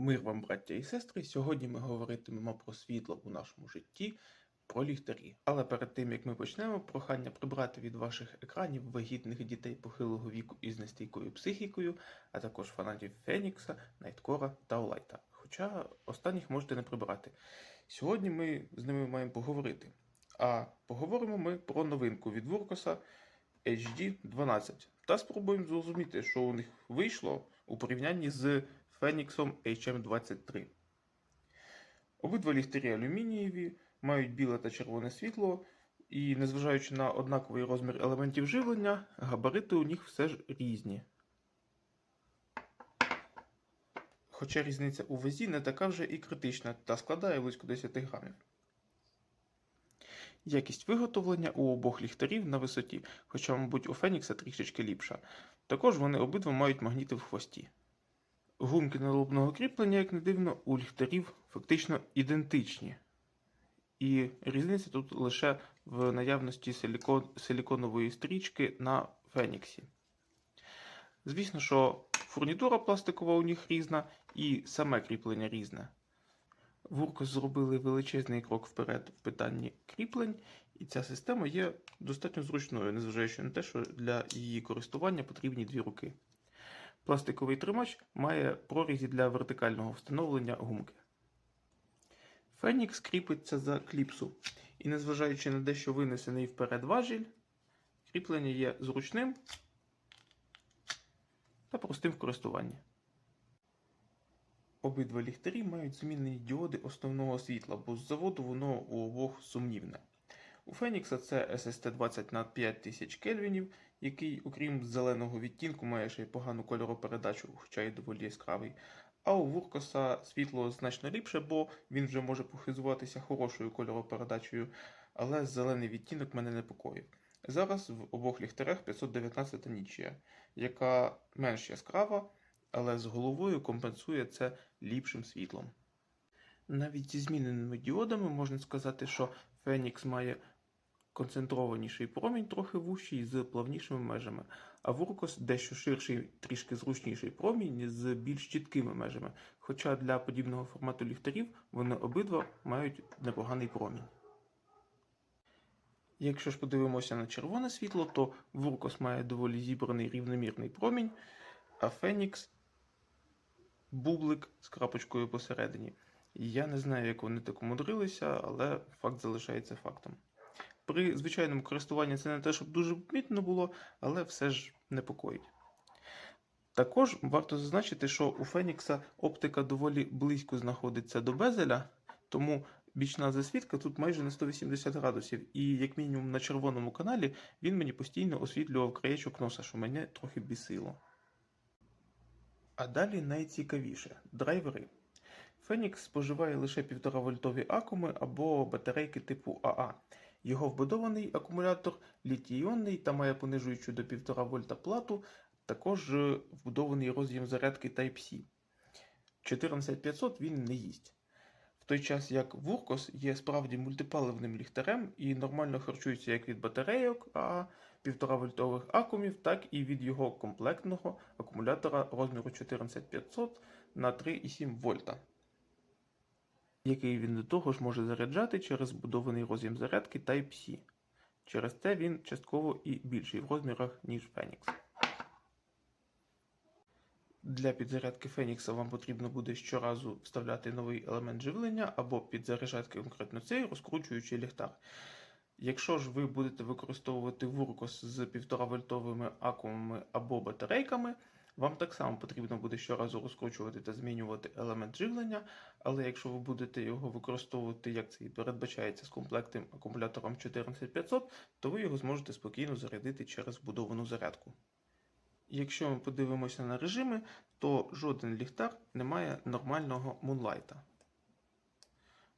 Мир вам, браття і сестри. Сьогодні ми говоритимемо про світло у нашому житті, про ліхтарі. Але перед тим як ми почнемо, прохання прибрати від ваших екранів вагітних дітей похилого віку із нестійкою психікою, а також фанатів Фенікса, Найткора та Олайта. Хоча останніх можете не прибрати. Сьогодні ми з ними маємо поговорити. А поговоримо ми про новинку від Вуркоса HD 12 та спробуємо зрозуміти, що у них вийшло у порівнянні з Феніксом HM23. Обидва ліхтарі алюмінієві, мають біле та червоне світло, і незважаючи на однаковий розмір елементів живлення, габарити у них все ж різні. Хоча різниця у вазі не така вже і критична та складає близько 10 грамів. Якість виготовлення у обох ліхтарів на висоті, хоча, мабуть, у Фенікса трішечки ліпша. Також вони обидва мають магніти в хвості. Гумки налобного кріплення, як не дивно, у ліхтарів фактично ідентичні. І різниця тут лише в наявності силікон, силіконової стрічки на Феніксі. Звісно, що фурнітура пластикова у них різна і саме кріплення різне. Вуркос зробили величезний крок вперед в питанні кріплень, і ця система є достатньо зручною, незважаючи на те, що для її користування потрібні дві руки. Пластиковий тримач має прорізі для вертикального встановлення гумки. Фенікс кріпиться за кліпсу, і незважаючи на дещо винесений вперед важіль, кріплення є зручним та простим в користуванні. Обидва ліхтарі мають змінені діоди основного світла, бо з заводу воно у обох сумнівне. У Фенікса це SST20 на 5000 кельвінів, який, окрім зеленого відтінку, має ще й погану кольоропередачу, хоча й доволі яскравий. А у Вуркоса світло значно ліпше, бо він вже може похизуватися хорошою кольоропередачею, але зелений відтінок мене непокоїв. Зараз в обох ліхтарях 519 нічія, яка менш яскрава, але з головою компенсує це ліпшим світлом. Навіть зі зміненими діодами можна сказати, що Фенікс має концентрованіший промінь, трохи вущий з плавнішими межами, а Вуркос дещо ширший, трішки зручніший промінь з більш чіткими межами. Хоча для подібного формату ліхтарів вони обидва мають непоганий промінь. Якщо ж подивимося на червоне світло, то Вуркос має доволі зібраний рівномірний промінь, а Фенікс бублик з крапочкою посередині. Я не знаю, як вони так умудрилися, але факт залишається фактом. При звичайному користуванні це не те, щоб дуже помітно було, але все ж непокоїть. Також варто зазначити, що у Фенікса оптика доволі близько знаходиться до безеля, тому бічна засвідка тут майже на 180 градусів, і як мінімум на червоному каналі він мені постійно освітлював краєчок носа, що мене трохи бісило. А далі найцікавіше драйвери. Фенікс споживає лише 1,5 вольтові акуми або батарейки типу АА. Його вбудований акумулятор літій-іонний та має понижуючу до 1,5 вольта плату, також е, вбудований роз'єм зарядки Type-C. 14500 він не їсть. В той час як Вуркос є справді мультипаливним ліхтарем і нормально харчується як від батарейок а 1,5 вольтових акумів, так і від його комплектного акумулятора розміру 14500 на 3,7 вольта який він до того ж може заряджати через вбудований роз'єм зарядки Type-C. Через це він частково і більший в розмірах, ніж Phoenix. Для підзарядки Фенікса вам потрібно буде щоразу вставляти новий елемент живлення або підзаряджати конкретно цей, розкручуючи ліхтар. Якщо ж ви будете використовувати Вуркос з 1,5 вольтовими акумами або батарейками, вам так само потрібно буде щоразу розкручувати та змінювати елемент живлення, але якщо ви будете його використовувати, як це і передбачається з комплектним акумулятором 14500, то ви його зможете спокійно зарядити через вбудовану зарядку. Якщо ми подивимося на режими, то жоден ліхтар не має нормального мунлайта.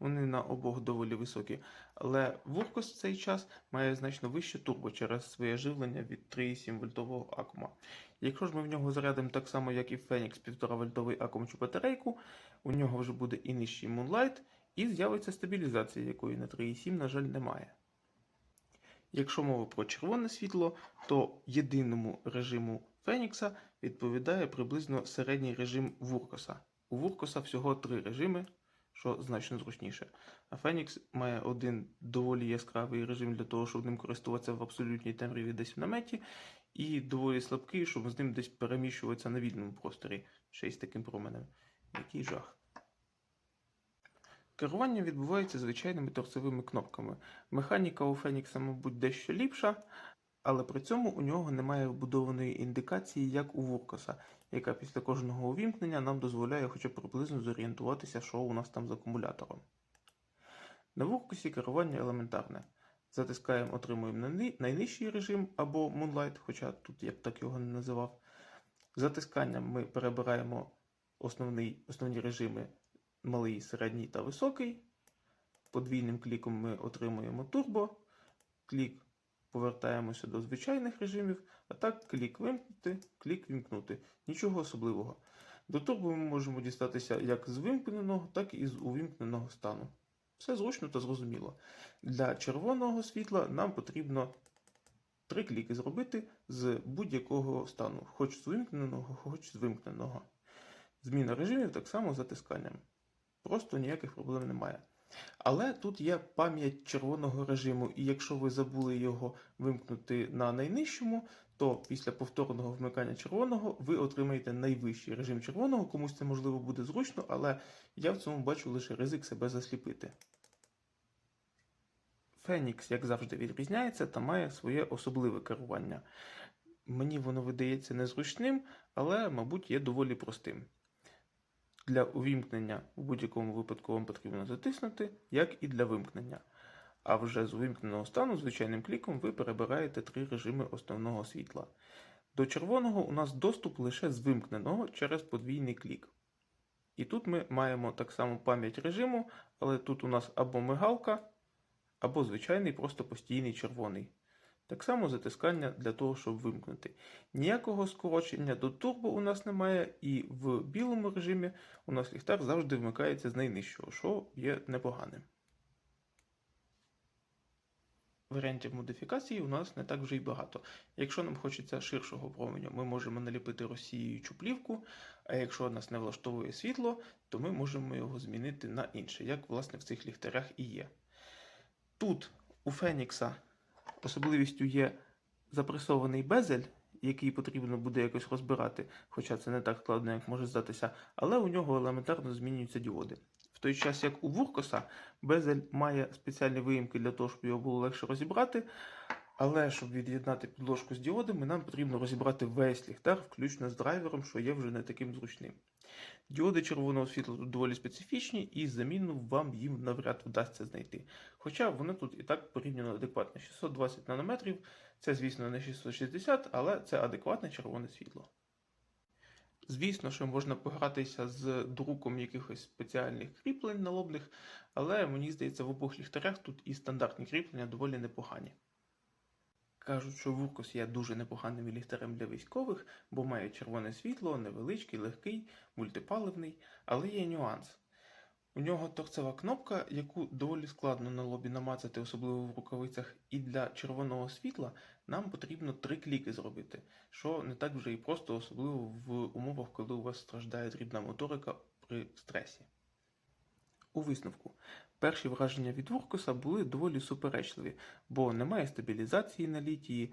Вони на обох доволі високі, але Вуркос в цей час має значно вище турбо через своє живлення від 3,7 вольтового акума. Якщо ж ми в нього зарядимо так само, як і Phoenix 1,5 вольтовий акум чи батарейку, у нього вже буде і нижчий Moonlight, і з'явиться стабілізація, якої на 3,7, на жаль, немає. Якщо мова про червоне світло, то єдиному режиму Фенікса відповідає приблизно середній режим Вуркоса У Вуркоса всього три режими, що значно зручніше. А Phoenix має один доволі яскравий режим для того, щоб ним користуватися в абсолютній темряві десь в наметі, і доволі слабкий, щоб з ним десь переміщуватися на вільному просторі, ще й з таким променем. Який жах. Керування відбувається звичайними торцевими кнопками. Механіка у Фенікса, мабуть, дещо ліпша, але при цьому у нього немає вбудованої індикації, як у Вуркоса, яка після кожного увімкнення нам дозволяє хоча б приблизно зорієнтуватися, що у нас там з акумулятором. На Вуркосі керування елементарне. Затискаємо, отримуємо найнижчий режим або Moonlight, хоча тут я б так його не називав. Затисканням ми перебираємо основний, основні режими малий, середній та високий. Подвійним кліком ми отримуємо турбо. Клік повертаємося до звичайних режимів, а так клік вимкнути, клік вімкнути. Нічого особливого. До турбо ми можемо дістатися як з вимкненого, так і з увімкненого стану. Все зручно та зрозуміло. Для червоного світла нам потрібно три кліки зробити з будь-якого стану, хоч з вимкненого, хоч з вимкненого. Зміна режимів так само з затисканням. Просто ніяких проблем немає. Але тут є пам'ять червоного режиму, і якщо ви забули його вимкнути на найнижчому, то після повторного вмикання червоного ви отримаєте найвищий режим червоного. Комусь це можливо буде зручно, але я в цьому бачу лише ризик себе засліпити. Фенікс, як завжди, відрізняється та має своє особливе керування. Мені воно видається незручним, але, мабуть, є доволі простим. Для увімкнення в будь-якому випадку вам потрібно затиснути, як і для вимкнення. А вже з увімкненого стану звичайним кліком ви перебираєте три режими основного світла. До червоного у нас доступ лише з вимкненого через подвійний клік. І тут ми маємо так само пам'ять режиму, але тут у нас або мигалка, або звичайний просто постійний червоний. Так само затискання для того, щоб вимкнути. Ніякого скорочення до турбо у нас немає, і в білому режимі у нас ліхтар завжди вмикається з найнижчого, що є непоганим. Варіантів модифікації у нас не так вже й багато. Якщо нам хочеться ширшого променю, ми можемо наліпити розсіюючу плівку, а якщо нас не влаштовує світло, то ми можемо його змінити на інше, як власне в цих ліхтарях і є. Тут у Фенікса особливістю є запресований безель, який потрібно буде якось розбирати, хоча це не так складно, як може здатися, але у нього елементарно змінюються діоди. В той час, як у Вуркоса, безель має спеціальні виїмки для того, щоб його було легше розібрати. Але щоб від'єднати підложку з діодами, нам потрібно розібрати весь ліхтар, включно з драйвером, що є вже не таким зручним. Діоди червоного світла тут доволі специфічні, і заміну вам їм навряд вдасться знайти. Хоча вони тут і так порівняно адекватні. 620 нанометрів це, звісно, не 660, але це адекватне червоне світло. Звісно, що можна погратися з друком якихось спеціальних кріплень налобних, але мені здається, в обох ліхтарях тут і стандартні кріплення доволі непогані. Кажуть, що Вуркос є дуже непоганим ліхтарем для військових, бо має червоне світло, невеличкий, легкий, мультипаливний, але є нюанс. У нього торцева кнопка, яку доволі складно на лобі намацати, особливо в рукавицях, і для червоного світла нам потрібно три кліки зробити, що не так вже і просто, особливо в умовах, коли у вас страждає дрібна моторика при стресі. У висновку, перші враження від Вуркоса були доволі суперечливі, бо немає стабілізації на літії,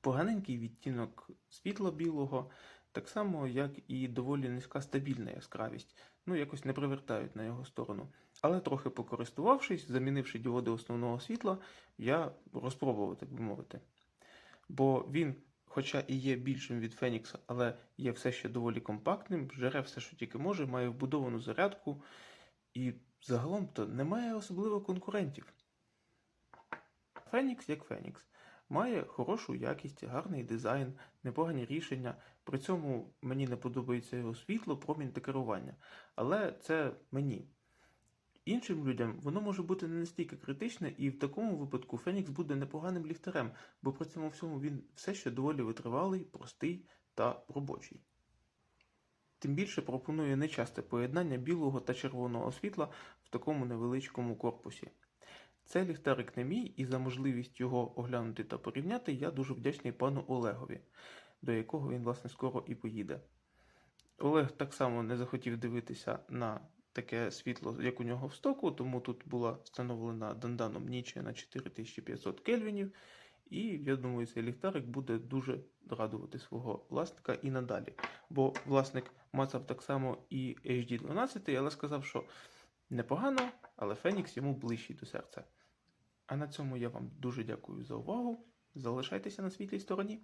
поганенький відтінок світла білого, так само, як і доволі низька стабільна яскравість, ну якось не привертають на його сторону. Але трохи покористувавшись, замінивши діоди основного світла, я розпробував, так би мовити. Бо він, хоча і є більшим від Фенікса, але є все ще доволі компактним, жере все, що тільки може, має вбудовану зарядку, і загалом то немає особливо конкурентів. Фенікс як Фенікс. Має хорошу якість, гарний дизайн, непогані рішення. При цьому мені не подобається його світло, промінь та керування. Але це мені. Іншим людям воно може бути не настільки критичне, і в такому випадку Фенікс буде непоганим ліхтарем, бо при цьому всьому він все ще доволі витривалий, простий та робочий. Тим більше пропонує нечасте поєднання білого та червоного світла в такому невеличкому корпусі. Це ліхтарик не мій, і за можливість його оглянути та порівняти я дуже вдячний пану Олегові, до якого він, власне, скоро і поїде. Олег так само не захотів дивитися на таке світло, як у нього в стоку, тому тут була встановлена данданом нічия на 4500 кельвінів. І я думаю, цей ліхтарик буде дуже радувати свого власника і надалі. Бо власник мацав так само і HD 12, але сказав, що непогано, але Фенікс йому ближчий до серця. А на цьому я вам дуже дякую за увагу. Залишайтеся на світлій стороні.